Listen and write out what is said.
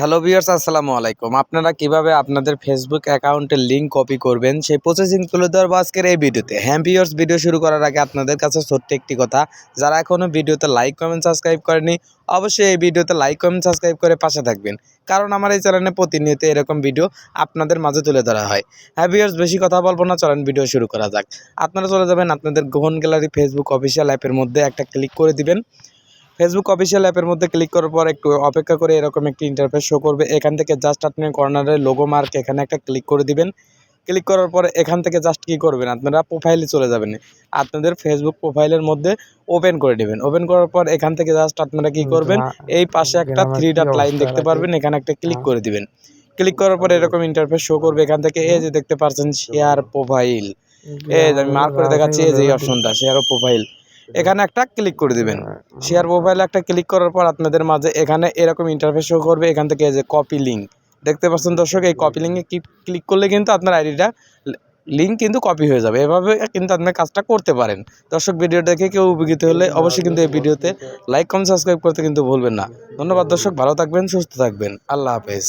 Hello viewers আসসালামু আলাইকুম। আপনারা কীভাবে আপনাদের ফেসবুক অ্যাকাউন্টের লিঙ্ক কপি করবেন সেই প্রসেসিং তুলে ধরবো আজকের এই ভিডিওতে। হ্যাঁ ভিউয়ার্স ভিডিও শুরু করার আগে আপনাদের কাছে ছোট্ট একটি কথা। যারা এখনও ভিডিওতে লাইক কমেন্ট সাবস্ক্রাইব করেনি অবশ্যই এই ভিডিওতে লাইক কমেন্ট সাবস্ক্রাইব করে পাশে থাকবেন। কারণ আমার এই চ্যানেলে প্রতিনিয়ত এরকম ভিডিও আপনাদের মাঝে তুলে ধরা হয়। হ্যাঁ ভিউয়ার্স বেশি কথা বলব না, চলেন ভিডিও শুরু করা যাক। আপনারা চলে যাবেন আপনাদের গোহন গ্যালারি ফেসবুক অফিসিয়াল অ্যাপের মধ্যে একটা ক্লিক করে দিবেন। ফেসবুক অফিসিয়াল অ্যাপের মধ্যে ক্লিক করার পর একটু অপেক্ষা করে এরকম একটি ইন্টারফেস শো করবে। এখান থেকে জাস্ট আপনি কর্নারে লোগো মার্ক এখানে একটা ক্লিক করে দিবেন। ক্লিক করার পরে এখান থেকে জাস্ট কী করবেন? আপনারা প্রোফাইলে চলে যাবেন। আপনাদের ফেসবুক প্রোফাইলের মধ্যে ওপেন করে নেবেন ওপেন করার পর এখান থেকে জাস্ট আপনারা কী করবেন? এই পাশে একটা থ্রি ডট লাইন দেখতে পারবেন। এখানে একটা ক্লিক করে দিবেন। ক্লিক করার পর এরকম ইন্টারফেস শো করবে। এখান থেকে এই যে দেখতে পাচ্ছেন শেয়ার প্রোফাইল এই যে আমি মার্ক করে দেখাচ্ছি এই যে অপশনটা শেয়ার প্রোফাইল এখানে একটা ক্লিক করে দিবেন। শেয়ার প্রোফাইলে একটা ক্লিক করার পর আপনাদের মাঝে এখানে এরকম ইন্টারফেস শো করবে এখান থেকে যে কপি লিঙ্ক দেখতে পাচ্ছেন দর্শক এই কপি লিঙ্কে ক্লিক করলে কিন্তু আপনার আইডিটা লিঙ্ক কিন্তু কপি হয়ে যাবে। এভাবে কিন্তু আপনি কাজটা করতে পারেন। দর্শক ভিডিও দেখে কেউ উপকৃত হলে অবশ্যই কিন্তু এই ভিডিওতে লাইক কমেন্ট সাবস্ক্রাইব করতে কিন্তু ভুলবেন না। ধন্যবাদ দর্শক ভালো থাকবেন সুস্থ থাকবেন। আল্লাহ হাফেজ।